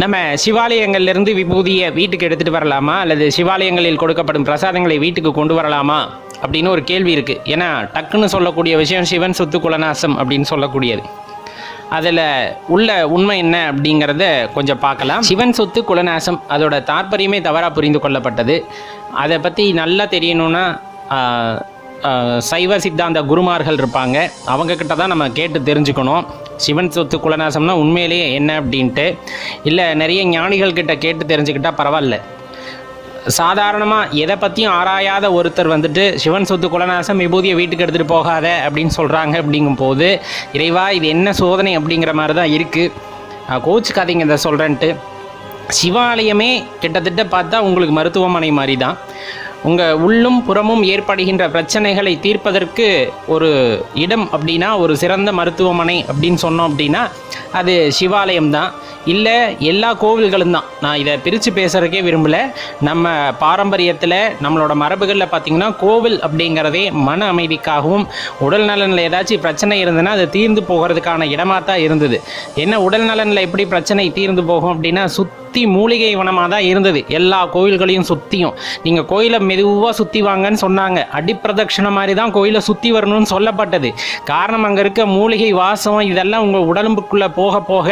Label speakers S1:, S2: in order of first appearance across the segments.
S1: நம்ம சிவாலயங்கள்லேருந்து விபூதியை வீட்டுக்கு எடுத்துகிட்டு வரலாமா? அல்லது சிவாலயங்களில் கொடுக்கப்படும் பிரசாதங்களை வீட்டுக்கு கொண்டு வரலாமா? அப்படின்னு ஒரு கேள்வி இருக்குது ஏன்னா டக்குன்னு சொல்லக்கூடிய விஷயம் சிவன் சொத்து குலநாசம் அப்படின்னு சொல்லக்கூடியது. அதில் உள்ள உண்மை என்ன அப்படிங்கிறத கொஞ்சம் பார்க்கலாம். சிவன் சொத்து குலநாசம் அதோட தாற்பயமே தவறாக புரிந்து கொள்ளப்பட்டது. அதை பற்றி நல்லா தெரியணும்னா சைவ சித்தாந்த குருமார்கள் இருப்பாங்க. அவங்கக்கிட்ட தான் நம்ம கேட்டு தெரிஞ்சுக்கணும். சிவன் சொத்து குலநாசம்னா உண்மையிலேயே என்ன அப்படின்ட்டு இல்லை நிறைய ஞானிகள் கிட்ட கேட்டு தெரிஞ்சுக்கிட்டால் பரவாயில்ல. சாதாரணமாக எதை பற்றியும் ஆராயாத ஒருத்தர் வந்துட்டு சிவன் சொத்து குலநாசம் விபூதியை வீட்டுக்கு எடுத்துகிட்டு போகாத அப்படின்னு சொல்கிறாங்க அப்படிங்கும்போது இறைவா இது என்ன சோதனை? அப்படிங்கிற மாதிரி தான் இருக்குது கோச்சுக்காதீங்க இதை சொல்கிறேன்ட்டு சிவாலயமே கிட்டத்தட்ட பார்த்தா உங்களுக்கு மருத்துவமனை மாதிரி தான் உங்கள் உள்ளும் புறமும் ஏற்படுகின்ற பிரச்சனைகளை தீர்ப்பதற்கு ஒரு இடம் அப்படின்னா ஒரு சிறந்த மருத்துவமனை அப்படின்னு சொன்னோம் அப்படின்னா அது சிவாலயம் தான் இல்லை எல்லா கோவில்களும் தான். நான் இதை பிரித்து பேசுகிறதுக்கே விரும்பலை. நம்ம பாரம்பரியத்தில் நம்மளோட மரபுகளில் பார்த்திங்கன்னா கோவில் அப்படிங்கிறதே மன அமைதிக்காகவும் உடல் நலனில் ஏதாச்சும் பிரச்சனை இருந்ததுன்னா அது தீர்ந்து போகிறதுக்கான இடமாக தான் இருந்தது. என்ன உடல் நலனில் எப்படி பிரச்சனை தீர்ந்து போகும் அப்படின்னா சுற்றி மூலிகை வனமாக தான் இருந்தது. எல்லா கோவில்களையும் சுற்றியும் நீங்கள் கோயிலை மெதுவாக சுற்றி வாங்கன்னு சொன்னாங்க. அடிப்பிரதட்சிணை மாதிரி தான் கோயிலை சுற்றி வரணும்னு சொல்லப்பட்டது. காரணம் அங்கே இருக்க மூலிகை வாசம் இதெல்லாம் உங்கள் உடம்புக்குள்ளே போக போக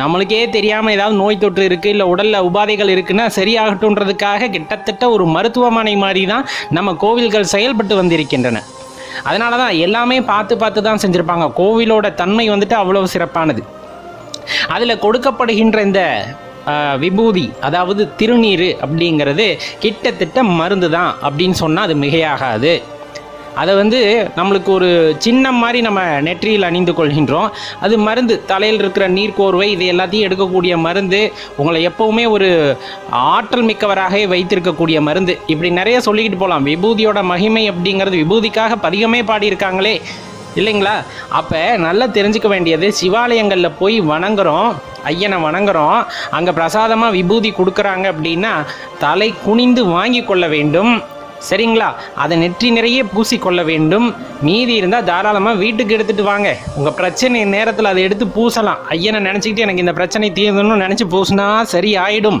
S1: நம்மளுக்கே தெரியாமல் ஏதாவது நோய் தொற்று இருக்குது இல்லை உடலில் உபாதைகள் இருக்குன்னா சரியாகட்டுன்றதுக்காக கிட்டத்தட்ட ஒரு மருத்துவமனை மாதிரி தான் நம்ம கோவில்கள் செயல்பட்டு வந்திருக்கின்றன. அதனால தான் எல்லாமே பார்த்து பார்த்து தான் செஞ்சுருப்பாங்க. கோவிலோட தன்மை வந்துட்டு அவ்வளோ சிறப்பானது. அதில் கொடுக்கப்படுகின்ற இந்த விபூதி அதாவது திருநீர் அப்படிங்கிறது கிட்டத்தட்ட மருந்து தான் அப்படின்னு சொன்னால் அது மிகையாகாது. அதை வந்து நம்மளுக்கு ஒரு சின்னம் மாதிரி நம்ம நெற்றியில் அணிந்து கொள்கின்றோம். அது மருந்து தலையில் இருக்கிற நீர்க்கோர்வை இது எல்லாத்தையும் எடுக்கக்கூடிய மருந்து உங்களை எப்போவுமே ஒரு ஆற்றல் மிக்கவராகவே வைத்திருக்கக்கூடிய மருந்து. இப்படி நிறைய சொல்லிக்கிட்டு போகலாம். விபூதியோட மகிமை அப்படிங்கிறது விபூதிக்காக பதிகமே பாடியிருக்காங்களே. இல்லைங்களா? அப்போ நல்லா தெரிஞ்சுக்க வேண்டியது சிவாலயங்களில் போய் வணங்குறோம் ஐயனை வணங்குறோம் அங்கே பிரசாதமாக விபூதி கொடுக்குறாங்க அப்படின்னா தலை குனிந்து வாங்கி கொள்ள வேண்டும். சரிங்களா? அதை நெற்றி நிறைய பூசிக்கொள்ள வேண்டும். மீதி இருந்தால் தாராளமாக வீட்டுக்கு எடுத்துகிட்டு வாங்க. உங்கள் பிரச்சனை நேரத்தில் அதை எடுத்து பூசலாம். ஐயனை நினச்சிக்கிட்டு எனக்கு இந்த பிரச்சனை தீர்ந்தணும்னு நினச்சி பூசினா சரி ஆயிடும்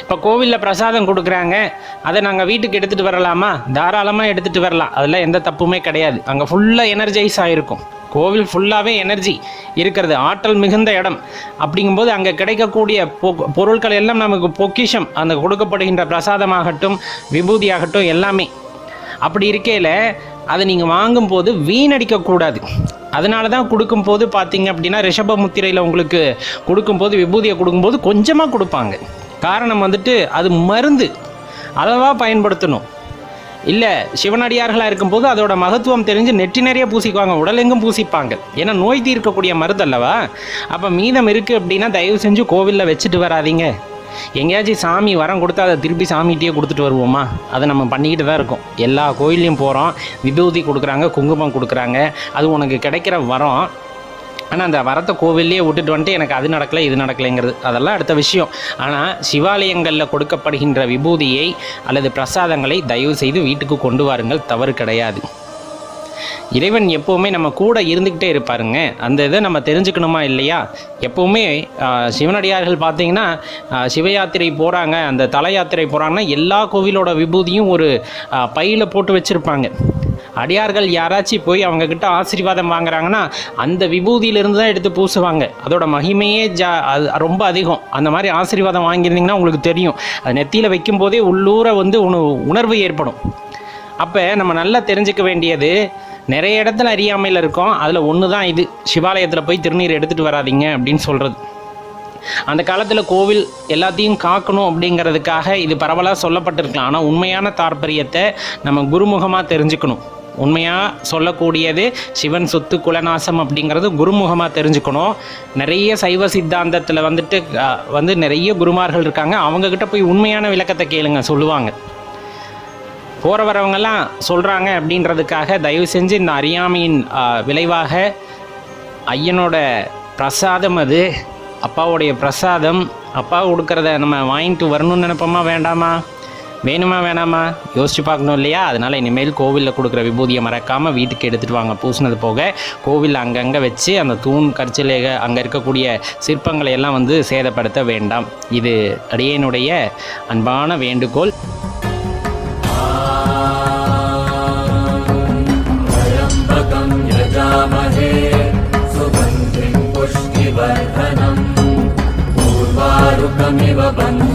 S1: இப்போ கோவிலில் பிரசாதம் கொடுக்குறாங்க அதை நாங்கள் வீட்டுக்கு எடுத்துகிட்டு வரலாமா? தாராளமாக எடுத்துகிட்டு வரலாம். அதில் எந்த தப்புமே கிடையாது. அங்கே ஃபுல்லாக எனர்ஜைஸ் ஆகிருக்கும் கோவில் ஃபுல்லாகவே எனர்ஜி இருக்கிறது. ஆற்றல் மிகுந்த இடம். அப்படிங்கும்போது அங்கே கிடைக்கக்கூடிய பொ- பொருட்கள் எல்லாம் நமக்கு பொக்கிஷம். அந்த கொடுக்கப்படுகின்ற பிரசாதமாகட்டும் விபூதியாகட்டும் எல்லாமே. அப்படி இருக்கையில் அதை நீங்கள் வாங்கும்போது வீணடிக்கக்கூடாது. அதனால தான் கொடுக்கும்போது பார்த்தீங்க அப்படின்னா ரிஷப முத்திரையில் உங்களுக்கு கொடுக்கும்போது விபூதியை கொடுக்கும்போது கொஞ்சமாக கொடுப்பாங்க. காரணம் வந்துட்டு அது மருந்து. அளவாக பயன்படுத்தணும். இல்லை சிவனடியார்களாக இருக்கும்போது அதோட மகத்துவம் தெரிஞ்சு நெற்றி நிறைய பூசிக்குவாங்க உடலெங்கும் பூசிப்பாங்க. ஏன்னா நோய் தீர்க்கக்கூடிய மருந்து அல்லவா அப்போ மீதம் இருக்குது அப்படின்னா தயவு செஞ்சு கோவிலில் வச்சுட்டு வராதீங்க. எங்கேயாச்சும் சாமி வரம் கொடுத்தா அதை திருப்பி சாமிகிட்டே கொடுத்துட்டு வருவோமா? அதை நம்ம பண்ணிக்கிட்டு தான் இருக்கோம். எல்லா கோயில்லையும் போகிறோம் விபூதி கொடுக்குறாங்க குங்குமம் கொடுக்குறாங்க. அது உனக்கு கிடைக்கிற வரம். ஆனால் அந்த வரத்தை கோவில்லையே விட்டுட்டு வந்துட்டு எனக்கு அது நடக்கலை இது நடக்கலைங்கிறது. அதெல்லாம் அடுத்த விஷயம். ஆனால் சிவாலயங்களில் கொடுக்கப்படுகின்ற விபூதியை அல்லது பிரசாதங்களை தயவு செய்து வீட்டுக்கு கொண்டு வாருங்கள். தவறு கிடையாது. இறைவன் எப்போவுமே நம்ம கூட இருந்துக்கிட்டே இருப்பாருங்க. அந்த இதை நம்ம தெரிஞ்சுக்கணுமா இல்லையா? எப்போவுமே சிவனடியார்கள் பார்த்தீங்கன்னா சிவயாத்திரை சிவ யாத்திரை போகிறாங்க அந்த தல யாத்திரை போகிறாங்கன்னா எல்லா கோவிலோட விபூதியும் ஒரு பையில் போட்டு வச்சுருப்பாங்க. அடியார்கள் யாராச்சும் போய் அவங்க கிட்ட ஆசீர்வாதம் வாங்குறாங்கன்னா அந்த விபூதியிலிருந்து தான் எடுத்து பூசுவாங்க. அதோட மகிமையே ஜா அது ரொம்ப அதிகம். அந்த மாதிரி ஆசீர்வாதம் வாங்கியிருந்தீங்கன்னா உங்களுக்கு தெரியும். அது நெத்தியில் வைக்கும்போதே உள்ளூர வந்து உண உணர்வு ஏற்படும். அப்போ நம்ம நல்லா தெரிஞ்சுக்க வேண்டியது நிறைய இடத்துல அறியாமையில் இருக்கோம். அதில் ஒன்று தான் இது. சிவாலயத்தில் போய் திருநீர் எடுத்துகிட்டு வராதீங்க அப்படின்னு சொல்கிறது அந்த காலத்தில் கோவில் எல்லாத்தையும் காக்கணும் அப்படிங்கிறதுக்காக இது பரவலாக சொல்லப்பட்டிருக்கலாம். ஆனால் உண்மையான தாற்பயத்தை நம்ம குருமுகமாக தெரிஞ்சுக்கணும். உண்மையாக சொல்லக்கூடியது சிவன் சொத்து குலநாசம் அப்படிங்கிறது குருமுகமாக தெரிஞ்சுக்கணும். நிறைய சைவ சித்தாந்தத்தில் வந்துட்டு வந்து நிறைய குருமார்கள் இருக்காங்க. அவங்கக்கிட்ட போய் உண்மையான விளக்கத்தை கேளுங்க சொல்லுவாங்க. போகிற வரவங்கெல்லாம் சொல்கிறாங்க அப்படின்றதுக்காக தயவு செஞ்சு இந்த அறியாமையின் விளைவாக ஐயனோட பிரசாதம் அது. அப்பாவுடைய பிரசாதம். அப்பா கொடுக்கறத நம்ம வாங்கிட்டு வரணும்னு நினைப்போமா வேண்டாமா? வேணுமா வேணாமா யோசிச்சு பார்க்கணும் இல்லையா அதனால் இனிமேல் கோவிலில் கொடுக்குற விபூதியை மறக்காமல் வீட்டுக்கு எடுத்துகிட்டு வாங்க பூசினது போக கோவில் அங்கங்கே வச்சு அந்த தூண் கற்சிலைக அங்கே இருக்கக்கூடிய சிற்பங்களை எல்லாம் வந்து சேதப்படுத்த வேண்டாம் இது அடியனுடைய அன்பான வேண்டுகோள்
S2: त्र्यम्बकं यजामहे सुगन्धिं पुष्टिवर्धनम् पूर्वारुकमिव बन्धनान्